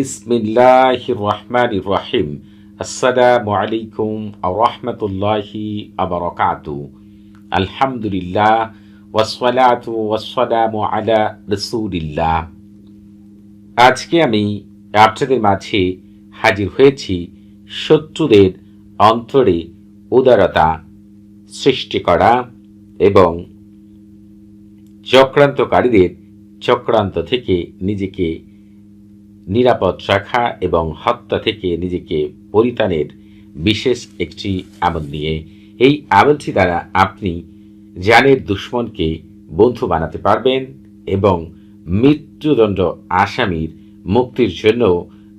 বিসমিল্লাহ রহমান রহিম আসসালামু আলাইকুম রহমতুল্লাহি আবরকাতু আলহামদুলিল্লাহ ওয়াসসালাতু ওয়াসসালামু আলা রসুলিল্লাহ আজকে আমি আপনাদের মাঝে হাজির হয়েছি শত্রুদের অন্তরে উদারতা সৃষ্টি করা এবং চক্রান্তকারীদের চক্রান্ত থেকে নিজেকে নিরাপদ রাখা এবং হত্যা থেকে নিজেকে পরিত্রাণের বিশেষ একটি আমল নিয়ে। এই আমলটি দ্বারা আপনি জানের দুশ্মনকে বন্ধু বানাতে পারবেন এবং মৃত্যুদণ্ড আসামির মুক্তির জন্য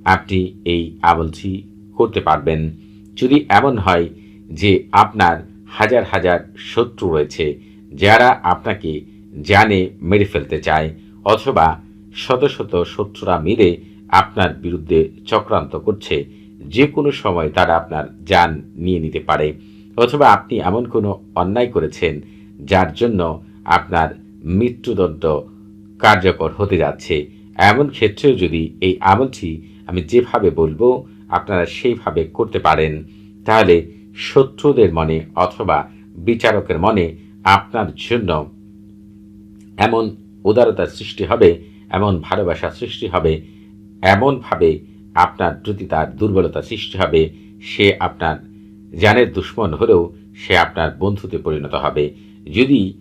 আপনি এই আমলটি করতে পারবেন। যদি এমন হয় যে আপনার হাজার হাজার শত্রু রয়েছে যারা আপনাকে জানে মেরে ফেলতে চায়, অথবা শত শত শত্রুরা মিলে আপনার বিরুদ্ধে চক্রান্ত করছে যে কোনো সময় তারা আপনার যান নিয়ে নিতে পারে। অথবা আপনি এমন কোনো অন্যায় করেছেন, যার জন্য আপনার মৃত্যুদণ্ড কার্যকর হতে যাচ্ছে। এমন ক্ষেত্রেও যদি এই আমলটি আমি যেভাবে বলব, আপনারা সেইভাবে করতে পারেন। তাহলে শত্রুদের মনে অথবা বিচারকের মনে আপনার জন্য এমন উদারতার সৃষ্টি হবে, এমন ভালোবাসা সৃষ্টি হবে এমনভাবে আপনার প্রতি তার দুর্বলতা সৃষ্টি হবে, সে আপনার জানের দুশ্মন হলেও সে আপনার বন্ধুতে পরিণত হবে। যদি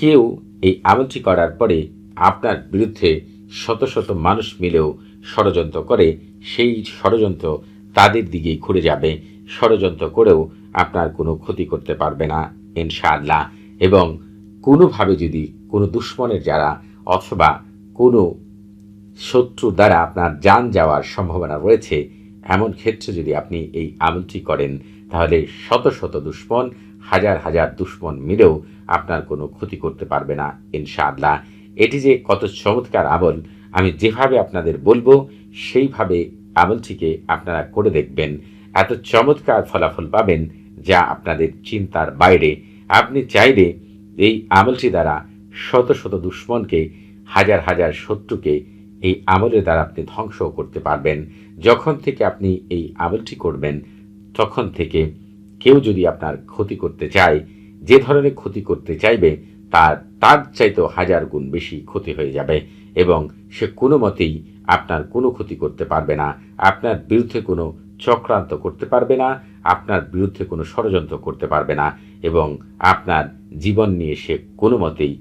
কেউ এই আমলটি করার পরে আপনার বিরুদ্ধে শত শত মানুষ মিলেও ষড়যন্ত্র করে, সেই ষড়যন্ত্র তাদের দিকেই ঘুরে যাবে। ষড়যন্ত্র করেও আপনার কোনো ক্ষতি করতে পারবে না, ইনশাআল্লাহ। এবং কোনোভাবে যদি কোনো দুশ্মনের যারা অথবা কোনো শত্রু দ্বারা আপনার যান যাওয়ার সম্ভাবনা রয়েছে, এমন ক্ষেত্রে যদি আপনি এই আমলটি করেন, তাহলে শত শত দুশ্মন, হাজার হাজার দুশ্মন মিলেও আপনার কোনো ক্ষতি করতে পারবে না, ইনশাআল্লাহ। এটি যে কত চমৎকার আমল, আমি যেভাবে আপনাদের বলব, সেইভাবে আমলটিকে আপনারা করে দেখবেন। এত চমৎকার ফলাফল পাবেন যা আপনাদের চিন্তার বাইরে। আপনি চাইলে এই আমলটি দ্বারা শত শত দুশ্মনকে, হাজার হাজার শত্রুকে এই আমলের দ্বারা আপনি ধ্বংস করতে পারবেন। যখন থেকে আপনি এই আমলটি করবেন, তখন থেকে কেউ যদি আপনার ক্ষতি করতে চায়, যে ধরনের ক্ষতি করতে চাইবে, তার তার চাইতেও হাজার গুণ বেশি ক্ষতি হয়ে যাবে এবং সে কোনো মতেই আপনার কোনো ক্ষতি করতে পারবে না। আপনার বিরুদ্ধে কোনো চক্রান্ত করতে পারবে না, আপনার বিরুদ্ধে কোনো ষড়যন্ত্র করতে পারবে না এবং আপনার জীবন নিয়ে সে কোনো মতেই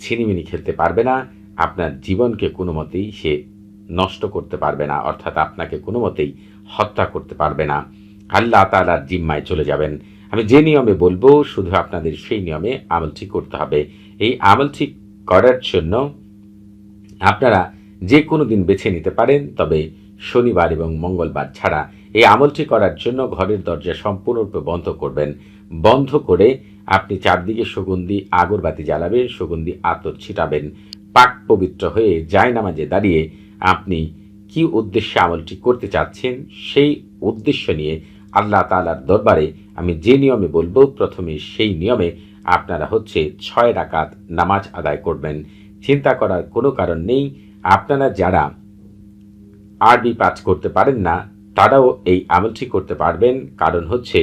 ছিনিমিনি খেলতে পারবে না। আপনার জীবনকে কোনো মতেই সে নষ্ট করতে পারবে না, অর্থাৎ আপনাকে কোনো মতেই হত্যা করতে পারবে না। আল্লাহ তালার জিম্মায় চলে যাবেন। আমি যে নিয়মে বলব, শুধু আপনাদের সেই নিয়মে আমলটি করতে হবে। এই আমলটি করার জন্য আপনারা যে কোনো দিন বেছে নিতে পারেন, তবে শনিবার এবং মঙ্গলবার ছাড়া এই আমলটি করার জন্য ঘরের দরজা সম্পূর্ণরূপে বন্ধ করবেন। বন্ধ করে আপনি চারদিকে সুগন্ধি আগরবাতি জ্বালাবেন, সুগন্ধি আতর ছিটাবেন। পাক পবিত্র হয়ে যায় নামাজে দাঁড়িয়ে আপনি কি উদ্দেশ্যে আমলটি করতে চাচ্ছেন, সেই উদ্দেশ্য নিয়ে আল্লাহ তালার দরবারে আমি যে নিয়মে বলব, প্রথমে সেই নিয়মে আপনারা হচ্ছে ছয় রাকাত নামাজ আদায় করবেন। চিন্তা করার কোনো কারণ নেই। আপনারা যারা আরবি পাঠ করতে পারেন না, তারাও এই আমলটি করতে পারবেন। কারণ হচ্ছে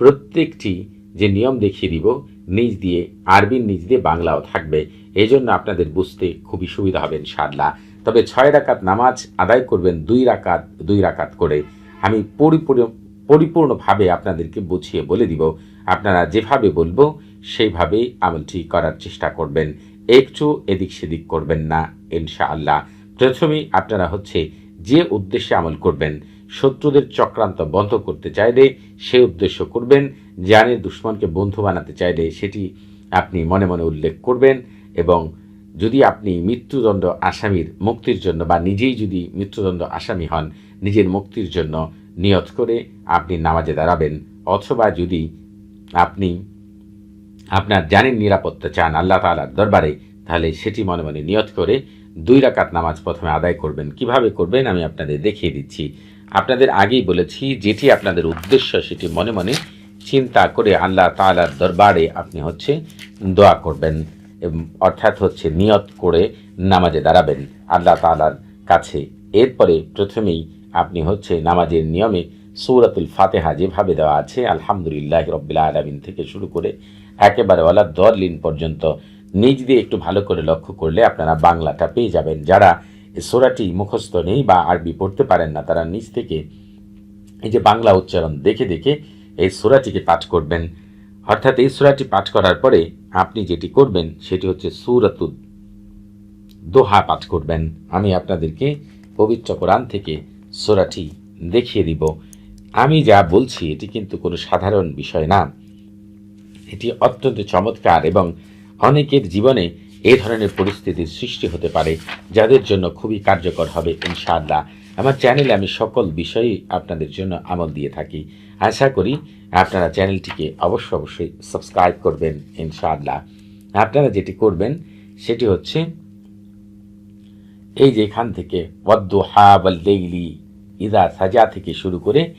প্রত্যেকটি যে নিয়ম দেখিয়ে দিব, নিজ দিয়ে, আরবির নিজ দিয়ে বাংলাও থাকবে। এই জন্য আপনাদের বুঝতে খুবই সুবিধা হবে ইনশাআল্লাহ। তবে ছয় রাকাত নামাজ আদায় করবেন দুই রাকাত দুই রাকাত করে। আমি পরিপূর্ণ, পরিপূর্ণভাবে আপনাদেরকে বুঝিয়ে বলে দিব। আপনারা যেভাবে বলব, সেইভাবেই আমলটি করার চেষ্টা করবেন। একটু এদিক সেদিক করবেন না ইনশাআল্লাহ। প্রথমেই আপনারা হচ্ছে যে উদ্দেশ্যে আমল করবেন, শত্রুদের চক্রান্ত বন্ধ করতে চাইলে সে উদ্দেশ্য করবেন জানের দুশ্মনকে বন্ধু বানাতে চাইলে সেটি আপনি মনে মনে উল্লেখ করবেন। এবং যদি আপনি মৃত্যুদণ্ড আসামির মুক্তির জন্য বা নিজেই যদি মৃত্যুদণ্ড আসামি হন, নিজের মুক্তির জন্য নিয়ত করে আপনি নামাজে দাঁড়াবেন। অথবা যদি আপনি আপনার জানের নিরাপত্তা চান আল্লাহ তালার দরবারে, তাহলে সেটি মনে মনে নিয়ত করে দুই রাকাত নামাজ প্রথমে আদায় করবেন। কীভাবে করবেন আমি আপনাদের দেখিয়ে দিচ্ছি। আপনাদের আগেই বলেছি, যেটি আপনাদের উদ্দেশ্য সেটি মনে মনে চিন্তা করে আল্লাহ তালার দরবারে আপনি হচ্ছে দোয়া করবেন। অর্থাৎ হচ্ছে নিয়ত করে নামাজে দাঁড়াবেন আল্লাহ তালার কাছে। এরপরে প্রথমেই আপনি হচ্ছে নামাজের নিয়মে সৌরাতুল ফাতেহা যেভাবে দেওয়া আছে, আলহামদুলিল্লাহ রব্বিল আলমিন থেকে শুরু করে একেবারে ওয়ালা দরলিন পর্যন্ত নিজ দিয়ে একটু ভালো করে লক্ষ্য করলে আপনারা বাংলাটা পেয়ে যাবেন। যারা সোরাটি মুখস্থ নেই বা আরবি পড়তে পারেন না, তারা নিজ থেকে এই যে বাংলা উচ্চারণ দেখে দেখে এই সোরাটিকে পাঠ করবেন। অর্থাৎ এই সুরাটি পাঠ করার পরে আপনি যেটি করবেন সেটি হচ্ছে সুরাতুদ। দোহা পাঠ করবেন। আমি আপনাদেরকে পবিত্র কোরআন থেকে সোরাটি দেখিয়ে দিব। আমি যা বলছি এটি কিন্তু কোনো সাধারণ বিষয় না। এটি অত্যন্ত চমৎকার এবং অনেকের জীবনে এই ধরনের পরিস্থিতির সৃষ্টি হতে পারে, যাদের জন্য খুবই কার্যকর হবে ইনশাআল্লাহ। আমার চ্যানেলে আমি সকল বিষয়ই আপনাদের জন্য আমল দিয়ে থাকি। আশা করি আপনারা চ্যানেলটিকে অবশ্য অবশ্যই সাবস্ক্রাইব করবেন ইনশাআল্লাহ। আপনারা যেটি করবেন, সেটি হচ্ছে এই যে এখান থেকে ওয়াদ্দুহা ওয়াল্লাইলি ইদা সাজা থেকে শুরু করে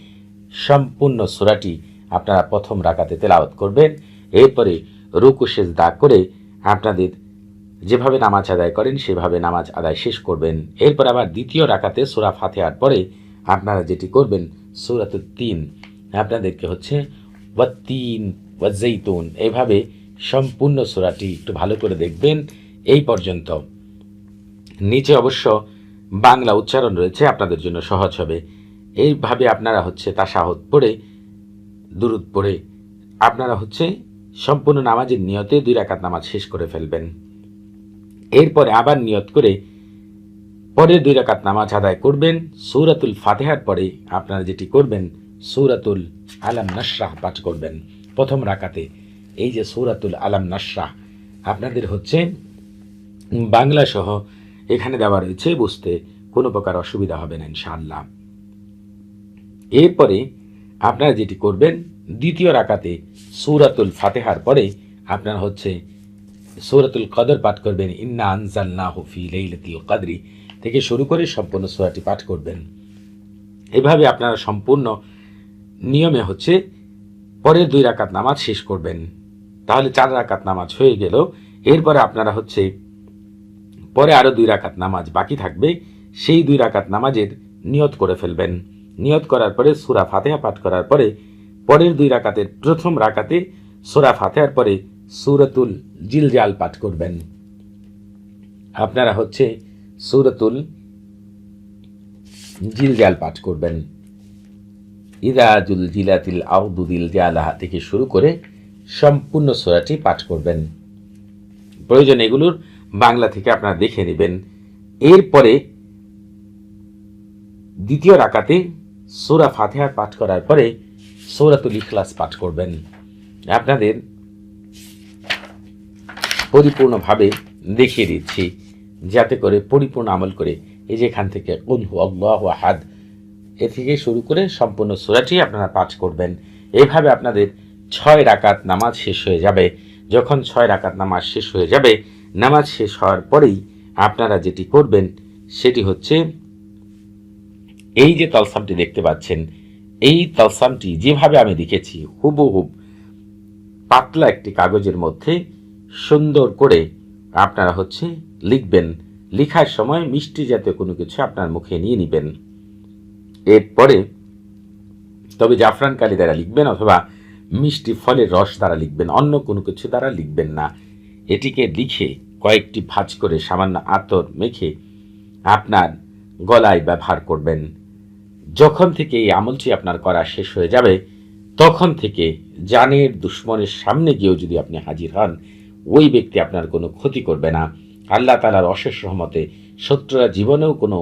সম্পূর্ণ সুরাটি আপনারা প্রথম রাকাতে তেলাওয়াত করবেন। এরপরে রুকু দাগ করে আপনাদের যেভাবে নামাজ আদায় করেন, সেভাবে নামাজ আদায় শেষ করবেন। এরপর আবার দ্বিতীয় রাকাতে সুরা ফাতেহার পরে আপনারা যেটি করবেন সুরাত তিন। আপনাদেরকে হচ্ছে ওয়াত্তিন ওয়াজ্জাইতুন এইভাবে সম্পূর্ণ সুরাটি একটু ভালো করে দেখবেন। এই পর্যন্ত। নিচে অবশ্য বাংলা উচ্চারণ রয়েছে, আপনাদের জন্য সহজ হবে। এইভাবে আপনারা হচ্ছে তা তাসাহত পড়ে, দুরুদ পড়ে, আপনারা হচ্ছে সম্পূর্ণ নামাজের নিয়তে দুই রাকাত নামাজ শেষ করে ফেলবেন। এরপরে আবার নিয়ত করে পরের দুই রাকাত নামাজ আদায় করবেন। সৌরাতুল ফাতেহার পরে আপনারা যেটি করবেন, সৌরাতুল আলাম নাসরাহ পাঠ করবেন। প্রথম রাকাতে এই যে সৌরাতুল আলাম নাসরাহ আপনাদের হচ্ছে বাংলা সহ এখানে দেওয়া রয়েছে, বুঝতে কোনো প্রকার অসুবিধা হবে না, ইনশাআল্লাহ। এরপরে আপনারা যেটি করবেন, দ্বিতীয় রাকাতে সৌরাতুল ফাতেহার পরে আপনারা হচ্ছে সৌরাতুল কদর পাঠ করবেন। ইন্না আনজাল্লা হুফি লেইলাতিল কাদরি। থেকে শুরু করে সম্পূর্ণ সোরাটি পাঠ করবেন। এভাবে আপনারা সম্পূর্ণ নিয়মে হচ্ছে পরের দুই রাকাত নামাজ শেষ করবেন। তাহলে চার রাকাত নামাজ হয়ে গেল। এরপরে আপনারা হচ্ছে পরে আরও দুই রাকাত নামাজ বাকি থাকবে। সেই দুই রাকাত নামাজের নিয়ত করে ফেলবেন। নিয়ত করার পরে সুরা ফাতেহা পাঠ করার পরে পরের দুই রাকাতের প্রথম রাকাতে সুরা ফাতেহার পরে সুরতুল জিলজাল পাঠ করবেন। আপনারা হচ্ছে সুরতুল জিলজাল পাঠ করবেন। ইদাজুল জিলাতিল আউদুদিল জালাহা থেকে শুরু করে সম্পূর্ণ সোরাটি পাঠ করবেন। প্রয়োজন এগুলোর বাংলা থেকে আপনারা দেখে নেবেন। এরপরে দ্বিতীয় রাকাতে সোরা ফাতেহা পাঠ করার পরে সৌরাতুল ইখলাস পাঠ করবেন। আপনাদের পরিপূর্ণভাবে দেখিয়ে দিচ্ছি, যাতে করে পরিপূর্ণ আমল করে এই যে এখান থেকে উনহু আল্লাহ আহাদ, এ থেকে শুরু করে সম্পূর্ণ সুরাটি আপনারা পাঠ করবেন। এইভাবে আপনাদের ছয় রাকাত নামাজ শেষ হয়ে যাবে। যখন ছয় রাকাত নামাজ শেষ হয়ে যাবে, নামাজ শেষ হওয়ার পরেই আপনারা যেটি করবেন, সেটি হচ্ছে এই যে তলসামটি দেখতে পাচ্ছেন, এই তলসামটি যেভাবে আমি লিখেছি হুবহুব পাতলা একটি কাগজের মধ্যে সুন্দর করে আপনারা হচ্ছে লিখবেন। লিখার সময় মিষ্টি জাতীয় কোনো কিছু আপনার মুখে নিয়ে নেবেন। এরপরে তবে জাফরান কালি দ্বারা লিখবেন অথবা মিষ্টি ফলের রস দ্বারা লিখবেন, অন্য কোনো কিছু দ্বারা লিখবেন না। এটিকে লিখে কয়েকটি ভাঁজ করে সামান্য আতর মেখে আপনার গলায় ব্যবহার করবেন। যখন থেকে এই আমলটি আপনার করা শেষ হয়ে যাবে, তখন থেকে জানের দুশ্মনের সামনে গিয়েও যদি আপনি হাজির হন ওই ব্যক্তি আপনার কোনো ক্ষতি করবে না। আল্লাহ তালার অশেষ রহমতে শত্রুরা জীবনেও কোনো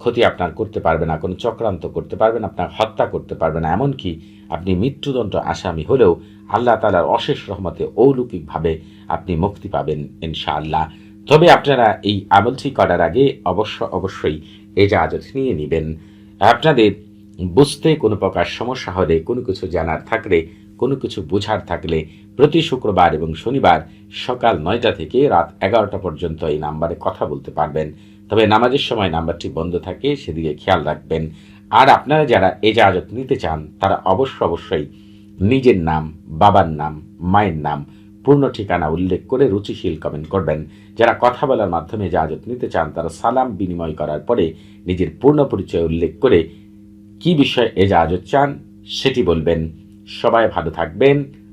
ক্ষতি আপনার করতে পারবে না, কোনো চক্রান্ত করতে পারবে না, আপনার হত্যা করতে পারবে না। এমনকি আপনি মৃত্যুদণ্ড আসামি হলেও আল্লাহ তালার অশেষ রহমতে অলৌকিকভাবে আপনি মুক্তি পাবেন ইনশাআল্লাহ। তবে আপনারা এই আমলটি করার আগে অবশ্য অবশ্যই এজাজত নিয়ে নেবেন। আপনাদের বুঝতে কোনো প্রকার সমস্যা হলে, কোনো কিছু জানার থাকলে, কোনো কিছু বোঝার থাকলে প্রতি শুক্রবার এবং শনিবার সকাল নয়টা থেকে রাত এগারোটা পর্যন্ত এই নাম্বারে কথা বলতে পারবেন। তবে নামাজের সময় নাম্বারটি বন্ধ থাকে, সেদিকে খেয়াল রাখবেন। আর আপনারা যারা এজাজত নিতে চান, তারা অবশ্য অবশ্যই নিজের নাম, বাবার নাম, মায়ের নাম, পূর্ণ ঠিকানা উল্লেখ করে রুচিশীল কমেন্ট করবেন। যারা কথা বলার মাধ্যমে জাহাজত নিতে চান, তারা সালাম বিনিময় করার পরে নিজের পূর্ণ পরিচয় উল্লেখ করে কি বিষয়ে এজাজত চান, সেটি বলবেন। সবাই ভালো থাকবেন।